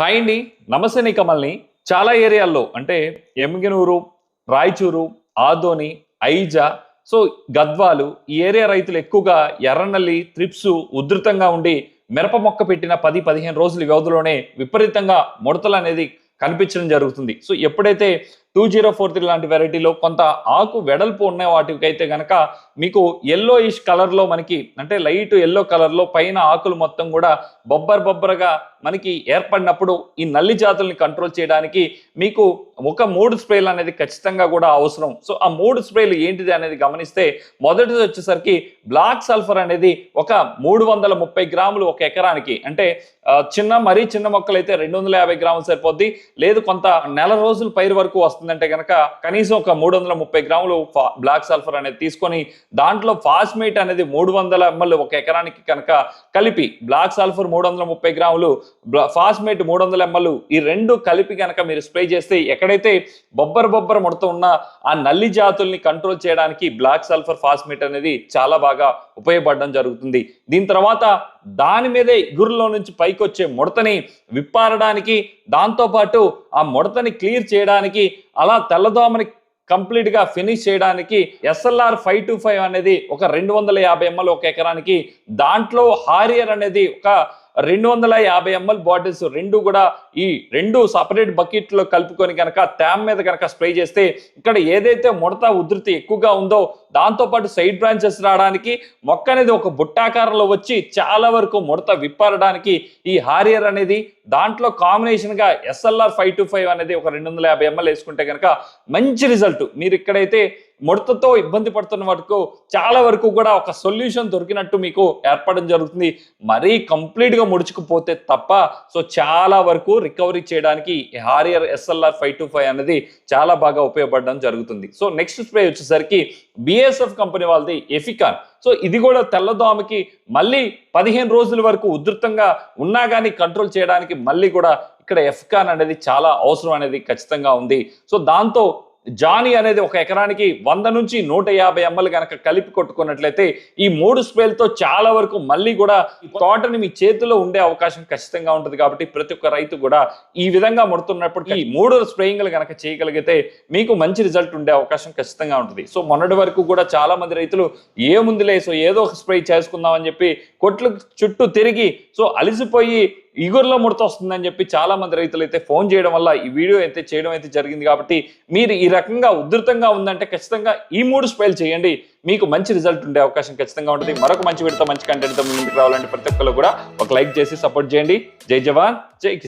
Hi అండి. నమస్తే నీ కమల్ని. చాలా ఏరియాల్లో అంటే ఎమ్గినూరు రాయచూరు ఆదోని ఐజా సో గద్వాలు ఈ ఏరియా రైతులు ఎక్కువగా ఎర్రనల్లి త్రిప్స్ ఉధృతంగా ఉండి మిరప మొక్క పెట్టిన పది పదిహేను రోజుల వ్యవధిలోనే విపరీతంగా ముడతలు అనేది కనిపించడం జరుగుతుంది. సో ఎప్పుడైతే టూ జీరో ఫోర్ త్రీ లాంటి వెరైటీలో కొంత ఆకు వెడల్పు ఉన్న వాటికైతే గనక మీకు ఎల్లో ఇష్ కలర్లో మనకి అంటే లైట్ ఎల్లో కలర్లో పైన ఆకులు మొత్తం కూడా బొబ్బర్ బొబ్బరగా మనకి ఏర్పడినప్పుడు ఈ నల్లి జాతుల్ని కంట్రోల్ చేయడానికి మీకు ఒక మూడు స్ప్రేలు అనేది ఖచ్చితంగా కూడా అవసరం. సో ఆ మూడు స్ప్రేలు ఏంటిది అనేది గమనిస్తే మొదటిది వచ్చేసరికి బ్లాక్ సల్ఫర్ అనేది ఒక మూడు వందల ముప్పై గ్రాములు ఒక ఎకరానికి అంటే చిన్న మరీ చిన్న మొక్కలు అయితే రెండు వందల యాభై గ్రాములు సరిపోద్ది. లేదు కొంత నెల రోజులు పైరు వరకు వస్తుంది. వస్తుందంటే కనుక కనీసం ఒక మూడు వందల ముప్పై గ్రాములు బ్లాక్ సల్ఫర్ అనేది తీసుకొని దాంట్లో ఫాస్మేట్ అనేది మూడు వందల ఎంఎల్ ఒక ఎకరానికి కనుక కలిపి బ్లాక్ సల్ఫర్ మూడు వందల ముప్పై గ్రాములు ఫాస్మేట్ మూడు వందల ఎంఎల్ ఈ రెండు కలిపి కనుక మీరు స్ప్రే చేస్తే ఎక్కడైతే బొబ్బర బొబ్బర ముడత ఉన్న ఆ నల్లి జాతుల్ని కంట్రోల్ చేయడానికి బ్లాక్ సల్ఫర్ ఫాస్మేట్ అనేది చాలా బాగా ఉపయోగపడడం జరుగుతుంది. దీని తర్వాత దాని మీదే ఇగురులో నుంచి పైకి వచ్చే ముడతని విప్పారడానికి దాంతోపాటు ఆ ముడతని క్లియర్ చేయడానికి అలా తెల్లదోమని కంప్లీట్గా ఫినిష్ చేయడానికి ఎస్ఎల్ఆర్ ఫైవ్ టు ఫైవ్ అనేది ఒక రెండు వందల యాభై ఎంఎల్ ఒక ఎకరానికి దాంట్లో హారియర్ అనేది ఒక రెండు వందల యాభై ఎంఎల్ బాటిల్స్ రెండు కూడా ఈ రెండు సపరేట్ బకెట్లో కలుపుకొని కనుక ట్యామ్ మీద కనుక స్ప్రే చేస్తే ఇక్కడ ఏదైతే ముడత ఉధృతి ఎక్కువగా ఉందో దాంతోపాటు సైడ్ బ్రాంచెస్ రావడానికి మొక్క అనేది ఒక బుట్టాకారంలో వచ్చి చాలా వరకు ముడత విప్పారడానికి ఈ హారియర్ అనేది దాంట్లో కాంబినేషన్గా ఎస్ఎల్ఆర్ ఫైవ్ టు ఫైవ్ అనేది ఒక రెండు వందల యాభై ఎంఎల్ వేసుకుంటే కనుక మంచి రిజల్ట్. మీరు ఇక్కడైతే ముడతతో ఇబ్బంది పడుతున్న వరకు చాలా వరకు కూడా ఒక సొల్యూషన్ దొరికినట్టు మీకు ఏర్పడడం జరుగుతుంది. మరీ కంప్లీట్గా ముడుచుకుపోతే తప్ప సో చాలా వరకు రికవరీ చేయడానికి Harrier SLR five two five అనేది చాలా బాగా ఉపయోగపడడం జరుగుతుంది. సో నెక్స్ట్ స్ప్రే వచ్చేసరికి బిఎస్ఎఫ్ కంపెనీ వాళ్ళది ఎఫికాన్ సో ఇది కూడా తెల్లదోమకి మళ్ళీ పదిహేను రోజుల వరకు ఉధృతంగా ఉన్నా కానీ కంట్రోల్ చేయడానికి మళ్ళీ కూడా ఇక్కడ ఎఫ్కాన్ అనేది చాలా అవసరం అనేది ఖచ్చితంగా ఉంది. సో దాంతో జానీ అనేది ఒక ఎకరానికి వంద నుంచి నూట యాభై ఎంఎల్ కనుక కలిపి కొట్టుకున్నట్లయితే ఈ మూడు స్ప్రేలతో చాలా వరకు మళ్ళీ కూడా ఈ తోటని మీ చేతిలో ఉండే అవకాశం ఖచ్చితంగా ఉంటుంది కాబట్టి ప్రతి ఒక్క రైతు కూడా ఈ విధంగా ముడుతున్నప్పుడు ఈ మూడు స్ప్రేయింగ్లు కనుక చేయగలిగితే మీకు మంచి రిజల్ట్ ఉండే అవకాశం ఖచ్చితంగా ఉంటుంది. సో మొన్నటి వరకు కూడా చాలా మంది రైతులు ఏముందిలే సో ఏదో ఒక స్ప్రే చేసుకుందాం అని చెప్పి కొట్లు చుట్టూ తిరిగి సో అలిసిపోయి ఇగుర్లో ముడత వస్తుందని చెప్పి చాలా మంది రైతులు అయితే ఫోన్ చేయడం వల్ల ఈ వీడియో అయితే చేయడం అయితే జరిగింది కాబట్టి మీరు ఈ రకంగా ఉధృతంగా ఉందంటే ఖచ్చితంగా ఈ మూడు స్పెల్ చేయండి. మీకు మంచి రిజల్ట్ ఉండే అవకాశం ఖచ్చితంగా ఉంటుంది. మరొక మంచి విడత మంచి కంటెంట్తో ముందుకు రావాలంటే ప్రతి ఒక్కరు కూడా ఒక లైక్ చేసి సపోర్ట్ చేయండి. జై జవాన్ జై